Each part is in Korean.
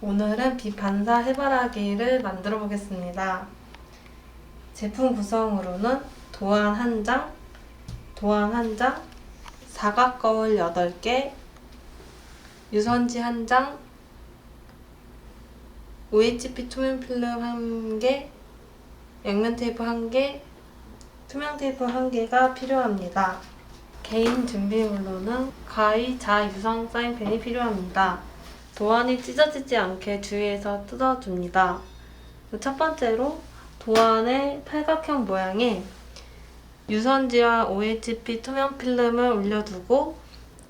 오늘은 비반사 해바라기를 만들어 보겠습니다. 제품 구성으로는 도안 한 장, 도안 한 장, 사각 거울 8개, 유선지 한 장, OHP 투명 필름 1개, 양면 테이프 1개, 투명 테이프 1개가 필요합니다. 개인 준비물로는 가위, 자, 유성 사인펜이 필요합니다. 도안이 찢어지지 않게 주위에서 뜯어줍니다. 첫 번째로 도안의 팔각형 모양에 유선지와 OHP 투명 필름을 올려두고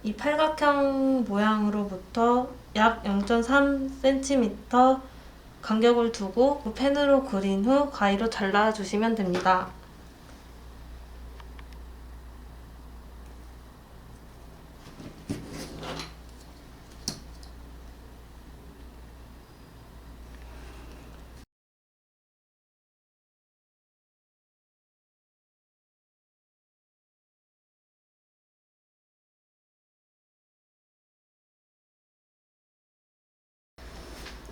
이 팔각형 모양으로부터 약 0.3cm 간격을 두고 그 펜으로 그린 후 가위로 잘라주시면 됩니다.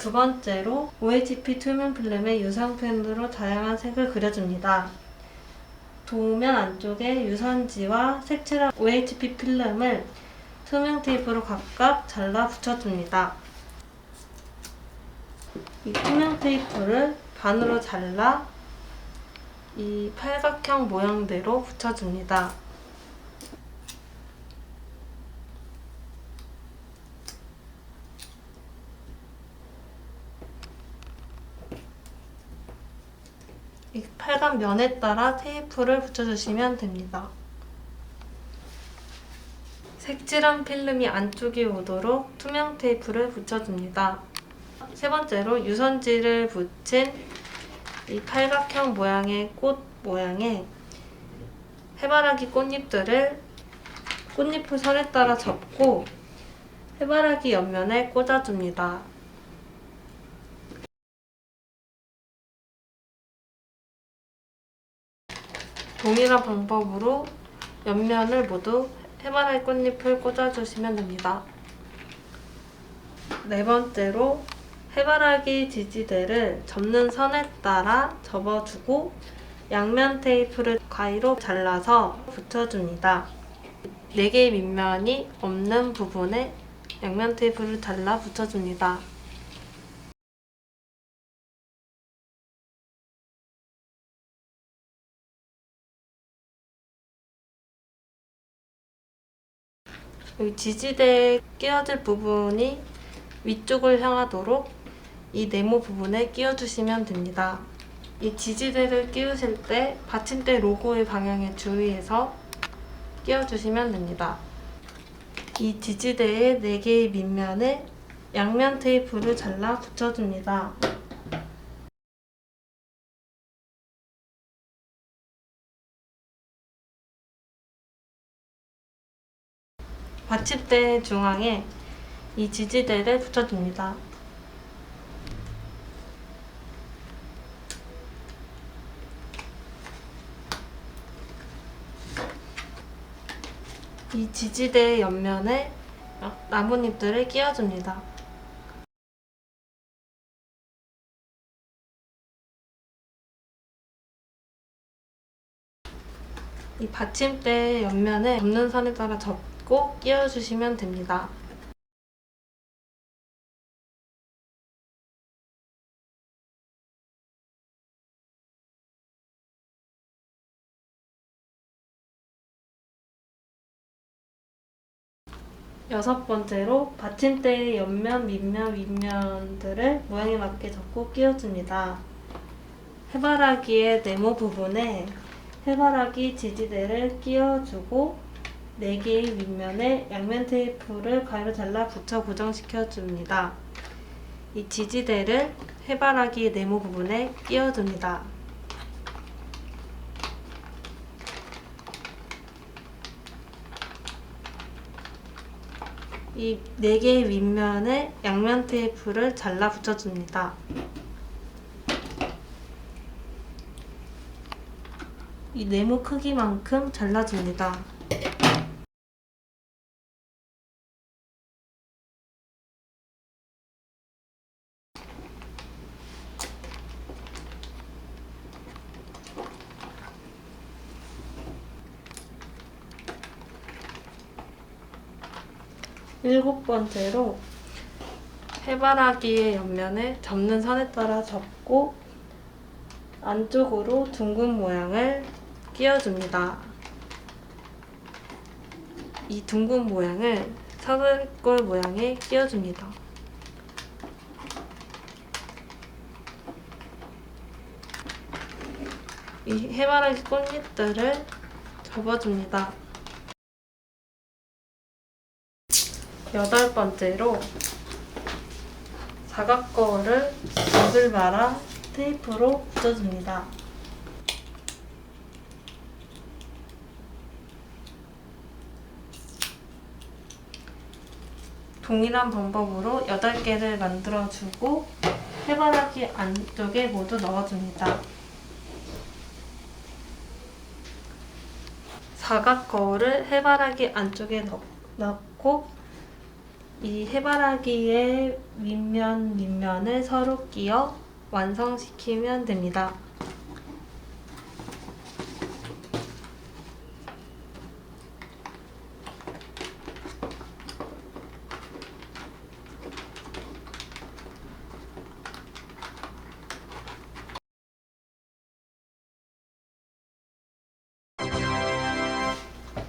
두 번째로 OHP 투명 필름에 유성펜으로 다양한 색을 그려줍니다. 도면 안쪽에 유선지와 색칠한 OHP 필름을 투명 테이프로 각각 잘라 붙여줍니다. 이 투명 테이프를 반으로 잘라 이 팔각형 모양대로 붙여줍니다. 이 팔각 면에 따라 테이프를 붙여주시면 됩니다. 색칠한 필름이 안쪽에 오도록 투명 테이프를 붙여줍니다. 세 번째로 유선지를 붙인 이 팔각형 모양의 꽃 모양에 해바라기 꽃잎들을 꽃잎을 선에 따라 접고 해바라기 옆면에 꽂아줍니다. 동일한 방법으로 옆면을 모두 해바라기 꽃잎을 꽂아주시면 됩니다. 네 번째로 해바라기 지지대를 접는 선에 따라 접어주고 양면 테이프를 가위로 잘라서 붙여줍니다. 4개의 밑면이 없는 부분에 양면 테이프를 잘라 붙여줍니다. 여기 지지대에 끼워질 부분이 위쪽을 향하도록 이 네모 부분에 끼워주시면 됩니다. 이 지지대를 끼우실 때 받침대 로고의 방향에 주의해서 끼워주시면 됩니다. 이 지지대의 4개의 밑면에 양면 테이프를 잘라 붙여줍니다. 받침대 중앙에 이 지지대를 붙여줍니다. 이 지지대 옆면에 나뭇잎들을 끼워줍니다. 이 받침대 옆면에 접는 선에 따라 접 고 끼워주시면 됩니다. 여섯 번째로 받침대의 옆면, 밑면, 윗면들을 모양에 맞게 접고 끼워줍니다. 해바라기의 네모 부분에 해바라기 지지대를 끼워주고 4개의 윗면에 양면 테이프를 가위로 잘라 붙여 고정시켜 줍니다. 이 지지대를 해바라기 네모 부분에 끼워줍니다. 이 4개의 윗면에 양면 테이프를 잘라 붙여줍니다. 이 네모 크기만큼 잘라줍니다. 일곱 번째로 해바라기의 옆면을 접는 선에 따라 접고 안쪽으로 둥근 모양을 끼워줍니다. 이 둥근 모양을 사슬골 모양에 끼워줍니다. 이 해바라기 꽃잎들을 접어줍니다. 여덟 번째로 사각 거울을 붓을 말아 테이프로 붙여줍니다. 동일한 방법으로 8개를 만들어주고 해바라기 안쪽에 모두 넣어줍니다. 사각 거울을 해바라기 안쪽에 넣, 넣고 이 해바라기의 윗면 밑면을 서로 끼워 완성시키면 됩니다.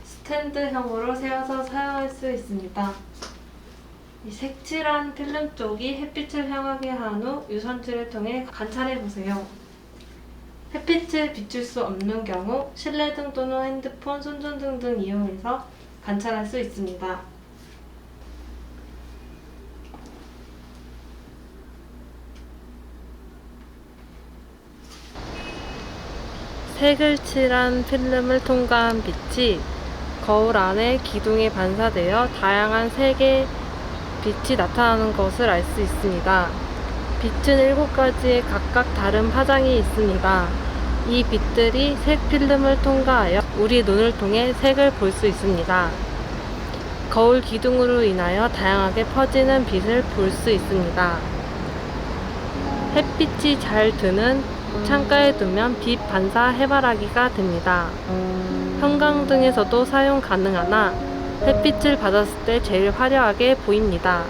스탠드형으로 세워서 사용할 수 있습니다. 이 색칠한 필름 쪽이 햇빛을 향하게 한 후 유선줄을 통해 관찰해 보세요. 햇빛을 비출 수 없는 경우 실내등 또는 핸드폰, 손전등 등 이용해서 관찰할 수 있습니다. 색을 칠한 필름을 통과한 빛이 거울 안에 기둥에 반사되어 다양한 색의 빛이 나타나는 것을 알 수 있습니다. 빛은 7가지의 각각 다른 파장이 있습니다. 이 빛들이 색 필름을 통과하여 우리 눈을 통해 색을 볼 수 있습니다. 거울 기둥으로 인하여 다양하게 퍼지는 빛을 볼 수 있습니다. 햇빛이 잘 드는 창가에 두면 빛 반사 해바라기가 됩니다. 형광등에서도 사용 가능하나 햇빛을 받았을 때 제일 화려하게 보입니다.